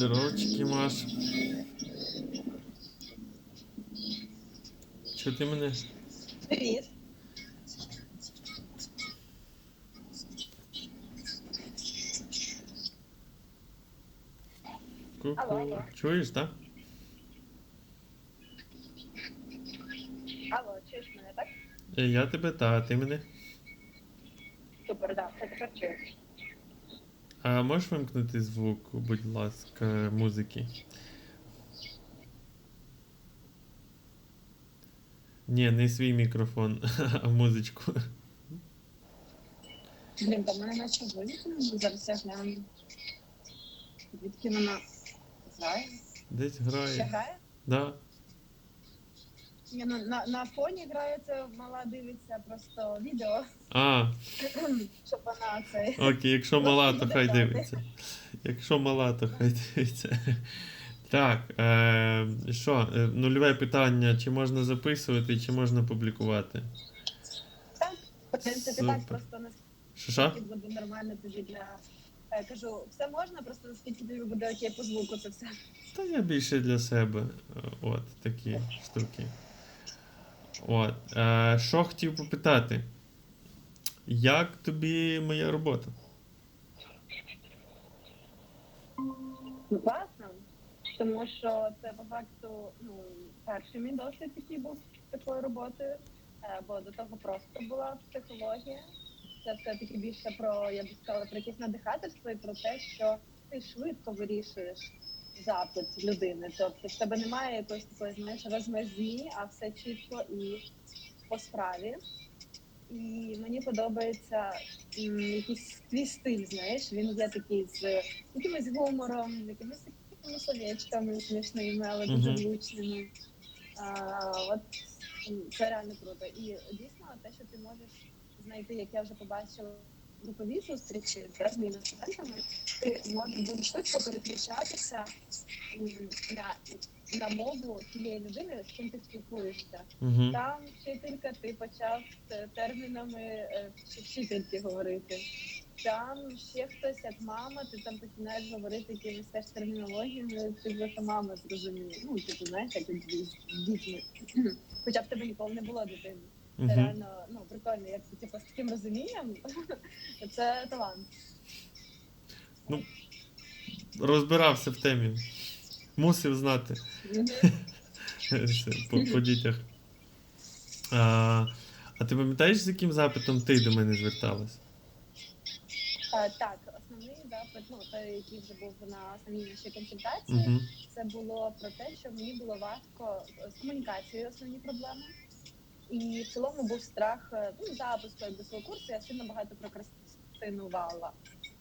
Здоровчики, Маш. Чого ти мене? Привіт. Ку-ку. Чуєш, так? Алло, чуєш мене, так? Я тебе та, а ти мене. Супер, да, все тепер чуєш. А можеш вимкнути звук, будь ласка, музики? Ні, не свій мікрофон, а музичку. Блін, в мене наче вимкнено, зараз я гляну. Звідки вона грає? Десь Ще грає. грає? Да. Ні, ну, на, на фоні грає це мала дивиться просто відео, А, щоб вона це. окей, якщо мала, то хай дивиться. Якщо мала, то хай дивиться. Так, е, що, е, нульове питання, чи можна записувати, чи можна публікувати? Так, в принципі, Супер. так, просто Що що? наскільки буде нормально тобі для. е, Кажу, все можна, просто наскільки тобі буде окей по звуку, це все. Та я більше для себе. е, От такі штуки. От. Е, що хотів попитати? Як тобі моя робота? Ну, класно. Тому що це по факту ну, перший мій досвід, який був такою роботою, Е, бо до того просто була психологія. Це все-таки більше про, я б сказала, про якесь надихательство і про те, що ти швидко вирішуєш запит людини. Тобто в тебе немає якоїсь такої, знаєш, розмазні, а все чітко і по справі. І мені подобається м, якийсь твій стиль, знаєш, він є такий з якимось гумором, якимись такими словечками смішними, але дуже Мгм. влучними. А, от м, це реально круто. І дійсно те, що ти можеш знайти, як я вже побачила групові зустрічі з моїми студентами, ти можеш дуже швидко переключатися на, на мову тієї людини, з ким ти спілкуєшся. Угу. Там вчителька, ти почав е, термінами е, вч- вчительки говорити. Там ще хтось, як мама, ти там починаєш говорити якимись теж термінологіями, ти вже мама зрозуміє. Ну, типу, знаєш, як з дітьми. Хоча б тебе ніколи не було дитини. Це Угу. реально ну, прикольно, як ти типу, з таким розумінням. Це талант. Ну, Розбирався в темі. Мусив знати по, по дітях. А, а ти пам'ятаєш, з яким запитом ти до мене зверталась? Е, Так, основний запит, ну той, який вже був на самій нашій консультації. Угу. це було про те, що мені було важко з комунікацією основні проблеми. І в цілому був страх е, ну, запуску якби свого курсу, я сильно багато прокрастинувала.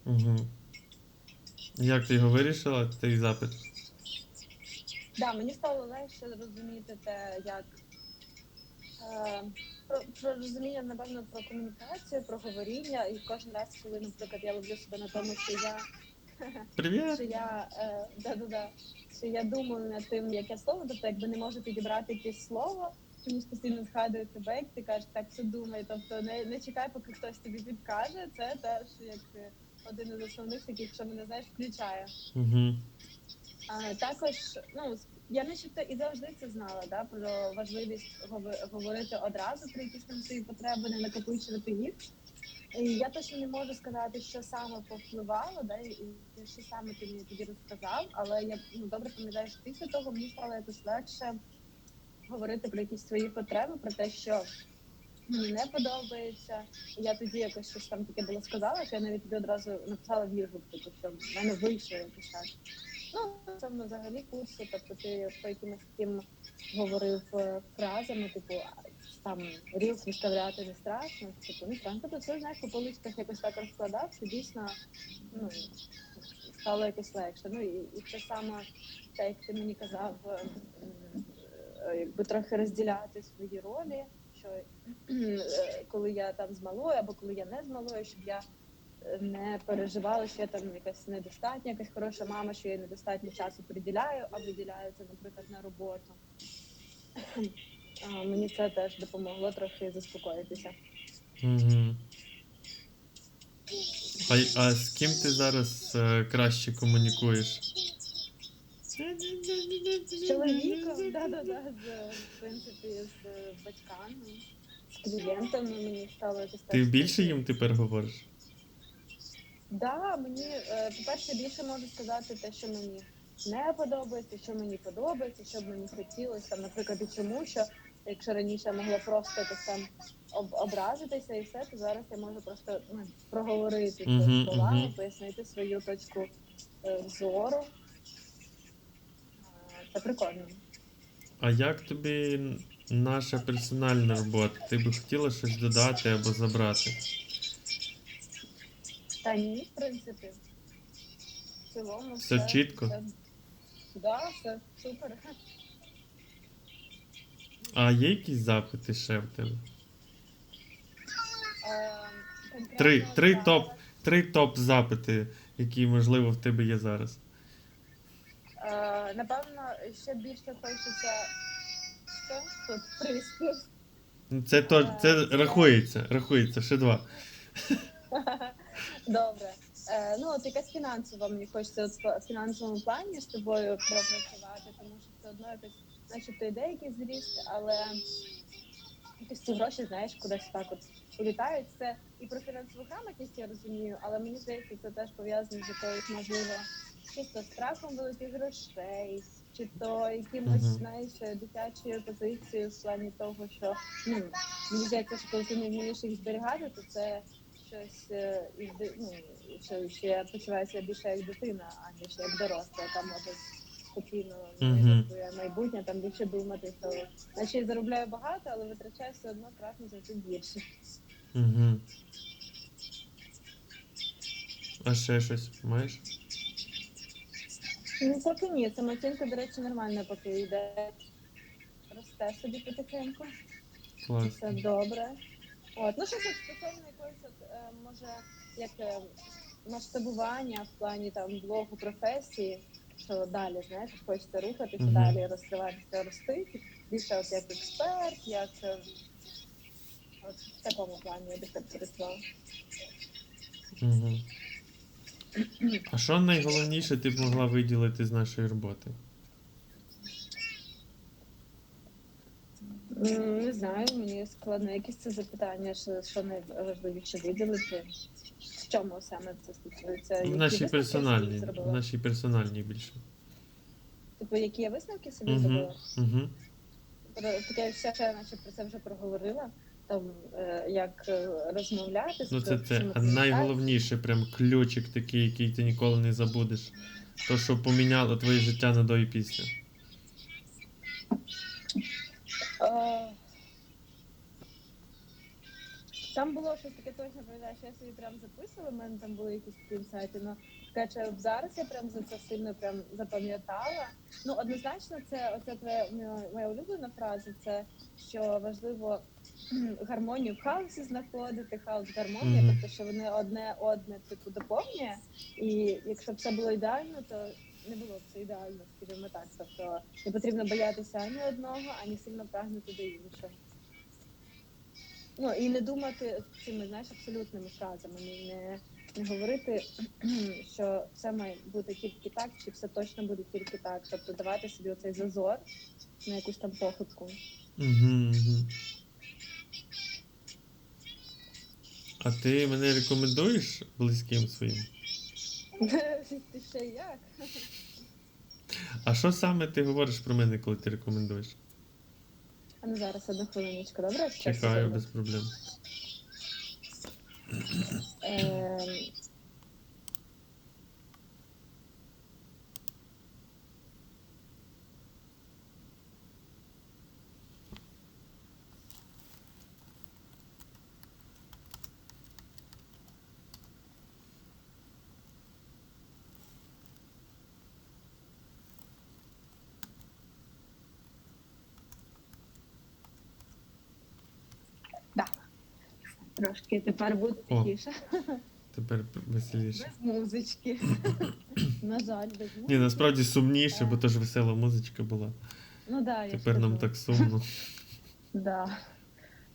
Угу. Як ти його вирішила, цей запит? Да, мені стало легше розуміти те, як е, про, про розуміння, напевно, про комунікацію, про говоріння. І кожен раз, коли, наприклад, я ловлю себе на тому, що я Привіт! що я е, да-да-да, що я думаю над тим, яке слово, тобто якби не можу підібрати якесь слово, чомусь постійно згадую тебе, як ти кажеш, так це думай. Тобто не, не чекай, поки хтось тобі підкаже. Це теж як е, один із основних таких, що мене знаєш, включає. Угу. А також, ну я начебто і завжди це знала, да, про важливість говорити одразу про якісь там свої потреби, не накопичувати їх. І я точно не можу сказати, що саме повпливало, да, і що саме ти мені тоді розказав, але я ну, добре пам'ятаю, що після того мені стало якось легше говорити про якісь свої потреби, про те, що мені не подобається. Я тоді якось щось там таке було сказала, що я навіть тобі одразу написала в відгук, типу, що в мене вийшло так. Ну, ну, взагалі курси, тобто ти по якимось таким говорив е, фразами, типу, там рілс виставляти не страшно, типу, не страшно. Тобто це знаєш, по поличках якось так розкладав, це дійсно ну, стало якось легше. Ну і, і це саме те, як ти мені казав, е, якби трохи розділяти свої ролі, що е, коли я там з малою або коли я не з малою, щоб я е, не переживала, що я там якась недостатня, якась хороша мама, що я недостатньо часу приділяю, а виділяю це, наприклад, на роботу. Мені це теж допомогло трохи заспокоїтися. Угу. А, а з ким ти зараз е, краще комунікуєш? З чоловіком, да-да-да, з, в принципі, з е, батьками, з клієнтами мені стало якось Ти більше їм тепер говориш? Да, мені, е, по-перше, більше можу сказати те, що мені не подобається, що мені подобається, що б мені хотілося. Там, наприклад, і чому, що якщо раніше я могла просто якось там об- образитися і все, то зараз я можу просто ну, проговорити це Мгм, словами, мгм. пояснити свою точку е, зору. Це прикольно. А як тобі наша персональна робота? Ти би хотіла щось додати або забрати? Та ні, в принципі. В цілому Все чітко? Все, да, все супер. А є якісь запити ще в тебе? Е, конкретно Три, три топ. Три топ запити, які можливо в тебе є зараз. Е, напевно, ще більше хочеться. Що? Тут приспів. Ну, Це то це рахується, рахується, ще два. Добре. Е, ну, от якась фінансова, мені хочеться от в фінансовому плані з тобою пропрацювати, тому що все одно якось, начебто йде якийсь зріст, але якось ці гроші, знаєш, кудись так от улітають. Це і про фінансову грамотність я розумію, але мені здається, це теж пов'язано з якоюсь, можливо, чисто страхом великих грошей, чи то якимось, Мгм. знаєш, дитячою позицією в плані того, що ну, мені здається, що коли ти не вмієш їх зберігати, то це щось е, ну, що, що я почуваю більше як дитина, аніж як доросла, яка може спокійно Мгм. mm своє майбутнє, там більше думати, що наче я заробляю багато, але витрачаю все одно кратно завжди більше. Угу. А ще щось маєш? Ну поки ні, самооцінка, до речі, нормально поки йде. Росте собі потихеньку. Клас. Все добре. От, ну щось от стосовно якоїсь, от, е, може, як е, масштабування в плані там блогу професії, що далі, знаєш, хочеться рухатися Мгм. далі, розкриватися, рости. Більше от як експерт, як е, от в такому плані я би так перейшла. А що найголовніше ти б могла виділити з нашої роботи? Не знаю, мені складно якісь це запитання, що, що найважливіше виділити. В чому саме це стосується? В Які нашій висновки я собі персональній, в зробила? нашій персональній більше. Типу, які я висновки собі Угу. зробила? Угу. Про таке все, що наче про це вже проговорила. Там е, як е, розмовляти з Ну це це. найголовніше, прям ключик такий, який ти ніколи не забудеш. То, що поміняло твоє життя на до і після. Е, Там було щось таке точно пам'ятаю, що я собі прям записувала, в мене там були якісь такі інсайти, але таке, що зараз я прям за це сильно прям запам'ятала. Ну, однозначно, це оце твоя моя, улюблена фраза, це що важливо гармонію в хаосі знаходити, хаос гармонія, Мгм. тобто що вони одне одне типу доповнює. І якщо б все було ідеально, то не було б це ідеально, скажімо так. Тобто не потрібно боятися ані одного, ані сильно прагнути до іншого. Ну і не думати цими знаєш абсолютними фразами, не, не говорити, що все має бути тільки так, чи все точно буде тільки так. Тобто давати собі оцей зазор на якусь там похибку. Угу, угу. А ти мене рекомендуєш близьким своїм? Ти ще як? А що саме ти говориш про мене, коли ти рекомендуєш? А ну зараз одну хвилиночку, добре? Чекаю без проблем. Ем, Да. Трошки тепер буде О. тихіше. Тепер веселіше. Без музички. На жаль, без музики. Ні, насправді сумніше, бо то ж весела музичка була. Ну да, я ж Тепер нам кажу. так сумно. Да.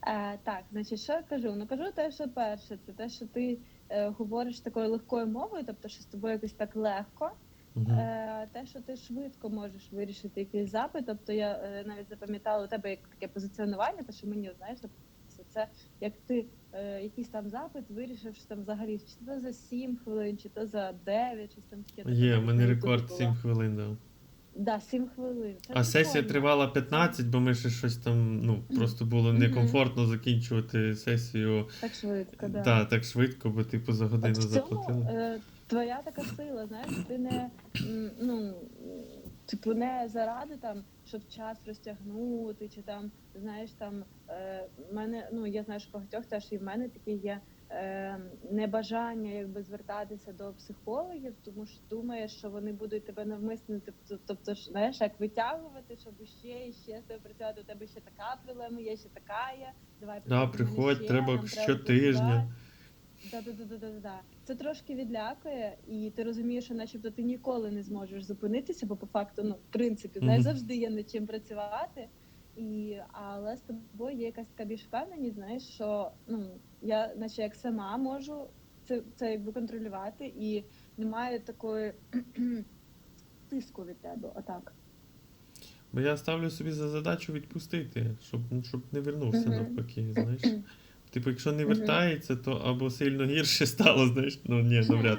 Е, так, значить, що я кажу? Ну кажу те, що перше, це те, що ти е, говориш такою легкою мовою, тобто, що з тобою якось так легко. Мгм. Е, те, що ти швидко можеш вирішити якийсь запит. Тобто я е, навіть запам'ятала у тебе як таке позиціонування, те, що мені знаєш, це як ти е, якийсь там запит вирішив, що там взагалі чи то за 7 хвилин, чи то за 9, щось там таке. Є, в мене рекорд Ютубі 7 хвилин дав. Да, 7 хвилин. Це А сесія прикольно. тривала 15, бо ми ще щось там, ну, просто було некомфортно закінчувати сесію Так швидко, да. да, так швидко, бо типу за годину От в цьому заплатили. е, твоя така сила, знаєш, ти не ну, типу, не заради там, щоб час розтягнути, чи там, знаєш, там е, мене, ну я знаю, що багатьох теж і в мене таке є. Е, небажання якби звертатися до психологів, тому що думаєш, що вони будуть тебе навмисно, тобто, тобто ж, знаєш, як витягувати, щоб ще і ще з тобою працювати. У тебе ще така проблема, є ще така є. Давай Да, приходь ще, треба щотижня. Да, да, да, да, да, да. Це трошки відлякує, і ти розумієш, що начебто ти ніколи не зможеш зупинитися, бо по факту, ну, в принципі, знаєш, завжди є над чим працювати. І, але з тобою є якась така більш впевненість, знаєш, що ну, я наче як сама можу це, це якби контролювати, і немає такої тиску від тебе. Отак. Бо я ставлю собі за задачу відпустити, щоб, щоб не вернувся навпаки, знаєш. Типу, якщо не вертається, то або сильно гірше стало, знаєш, ну ні, навряд.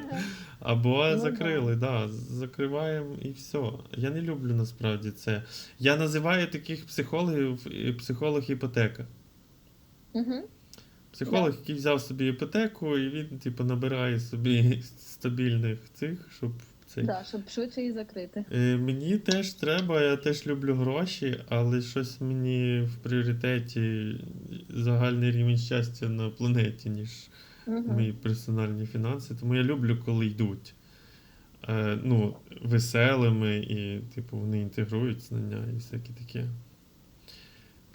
Або Ну, закрили, да. закриваємо і все. Я не люблю насправді це. Я називаю таких психологів психолог іпотека. Угу. Психолог, який взяв собі іпотеку, і він, типу, набирає собі стабільних цих, щоб цей. Да, щоб швидше її закрити. Е, Мені теж треба, я теж люблю гроші, але щось мені в пріоритеті загальний рівень щастя на планеті, ніж Угу. мої персональні фінанси. Тому я люблю, коли йдуть. Е, ну, веселими і, типу, вони інтегрують знання і всяке таке.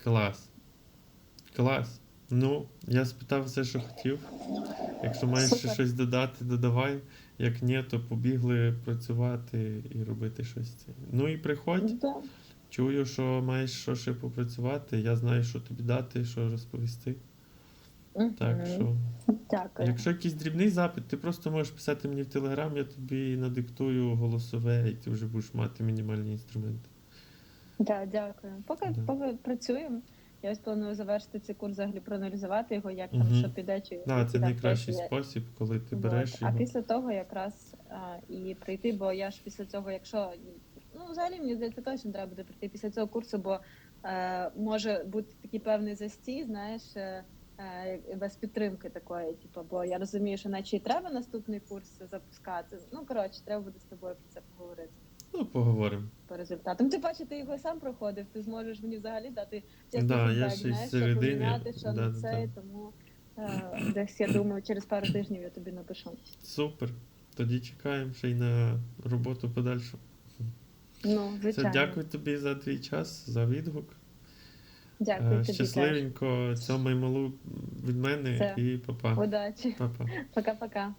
Клас. Клас. Ну, я спитав все, що хотів. Якщо маєш Супер. щось додати, додавай. Як ні, то побігли працювати і робити щось. це. Ну і приходь. Да. Чую, що маєш що ще попрацювати. Я знаю, що тобі дати, що розповісти. Так що. Дякую. Якщо якийсь дрібний запит, ти просто можеш писати мені в Телеграм, я тобі надиктую голосове, і ти вже будеш мати мінімальні інструменти. Да, дякую. Поки, Да. поки працюємо. Я ось планую завершити цей курс, взагалі проаналізувати його, як там що піде, чи Да, це найкращий сесії. спосіб, коли ти Вот. береш А його. після того якраз а, і прийти, бо я ж після цього, якщо ну взагалі мені здається, точно треба буде прийти після цього курсу, бо е, може бути такий певний застій, знаєш, е, е, без підтримки такої. Типу, бо я розумію, що наче і треба наступний курс запускати. Ну коротше, треба буде з тобою про це поговорити Ну, поговоримо. по результатам. Ти бачиш, ти його сам проходив, ти зможеш мені взагалі дати Да, я ще знаєш, що поміняти, що Да, це, да. тому е, десь я думаю, через пару тижнів я тобі напишу. Супер. Тоді чекаємо ще й на роботу подальшу. Ну, Все, звичайно. дякую тобі за твій час, за відгук. Дякую Е, тобі. Щасливенько, цьомай малу від мене Все. і па-па. Удачі. Па-па. Пока-пока.